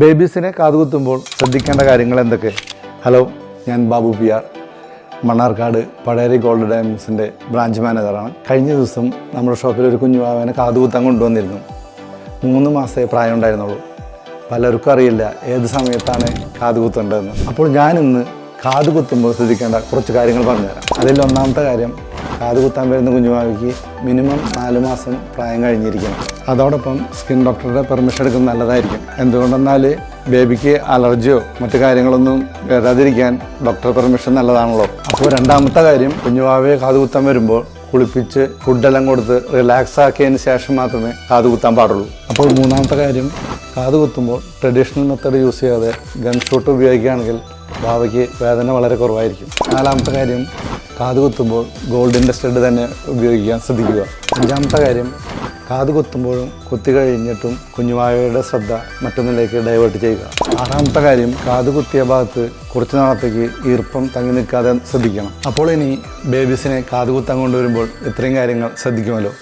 ബേബീസിനെ കാതുകുത്തുമ്പോൾ ശ്രദ്ധിക്കേണ്ട കാര്യങ്ങൾ എന്തൊക്കെ ഹലോ ഞാൻ Babu P R. Mannarkkad Pazhayari gold ഡയമണ്ട്സിന്റെ branch മാനേജറാണ്. കഴിഞ്ഞ ദിവസം നമ്മുടെ ഷോപ്പിൽ ഒരു കുഞ്ഞുവാവനെ കാതുകുത്താൻ കൊണ്ടുവന്നിരുന്നു. മൂന്ന് മാസമേ പ്രായം ഉണ്ടായിരുന്നുള്ളൂ. പലർക്കും അറിയില്ല ഏത് സമയത്താണ് കാതുകുത്തേണ്ടതെന്ന്. അപ്പോൾ ഞാനിന്ന് കാതുകുത്തുമ്പോൾ ശ്രദ്ധിക്കേണ്ട കുറച്ച് കാര്യങ്ങൾ പറഞ്ഞുതരാം. അതിൽ ഒന്നാമത്തെ കാര്യം കാതുകുത്താൻ വരുന്ന കുഞ്ഞുവാവയ്ക്ക് മിനിമം നാല് മാസം പ്രായം കഴിഞ്ഞിരിക്കണം. അതോടൊപ്പം സ്കിൻ ഡോക്ടറുടെ പെർമിഷൻ എടുക്കുന്നത് നല്ലതായിരിക്കും. എന്തുകൊണ്ടെന്നാൽ ബേബിക്ക് അലർജിയോ മറ്റു കാര്യങ്ങളൊന്നും വരാതിരിക്കാൻ ഡോക്ടർ പെർമിഷൻ നല്ലതാണല്ലോ. അപ്പോൾ രണ്ടാമത്തെ കാര്യം കുഞ്ഞുവാവയെ കാതുകുത്താൻ വരുമ്പോൾ കുളിപ്പിച്ച് ഫുഡെല്ലാം കൊടുത്ത് റിലാക്സ് ആക്കിയതിന് ശേഷം മാത്രമേ കാത് കുത്താൻ പാടുള്ളൂ. അപ്പോൾ മൂന്നാമത്തെ കാര്യം കാത് കുത്തുമ്പോൾ ട്രഡീഷണൽ മെത്തേഡ് യൂസ് ചെയ്യാതെ ഗൺ ഷൂട്ട് ഉപയോഗിക്കുകയാണെങ്കിൽ ഭാവയ്ക്ക് വേദന വളരെ കുറവായിരിക്കും. നാലാമത്തെ കാര്യം കാത് കുത്തുമ്പോൾ ഗോൾഡിന്റെ സ്റ്റഡ് തന്നെ ഉപയോഗിക്കാൻ ശ്രദ്ധിക്കുക. അഞ്ചാമത്തെ കാര്യം കാത് കുത്തുമ്പോഴും കുത്തി കഴിഞ്ഞിട്ടും കുഞ്ഞുമായയുടെ ശ്രദ്ധ മറ്റൊന്നിലേക്ക് ഡൈവേർട്ട് ചെയ്യുക. ആറാമത്തെ കാര്യം കാത് കുത്തിയ ഭാഗത്ത് കുറച്ച് നാളത്തേക്ക് ഈർപ്പം തങ്ങി നിൽക്കാതെ ശ്രദ്ധിക്കണം. അപ്പോൾ ഇനി ബേബീസിനെ കാത് കുത്താൻ കൊണ്ടുവരുമ്പോൾ ഇത്രയും കാര്യങ്ങൾ ശ്രദ്ധിക്കുമല്ലോ.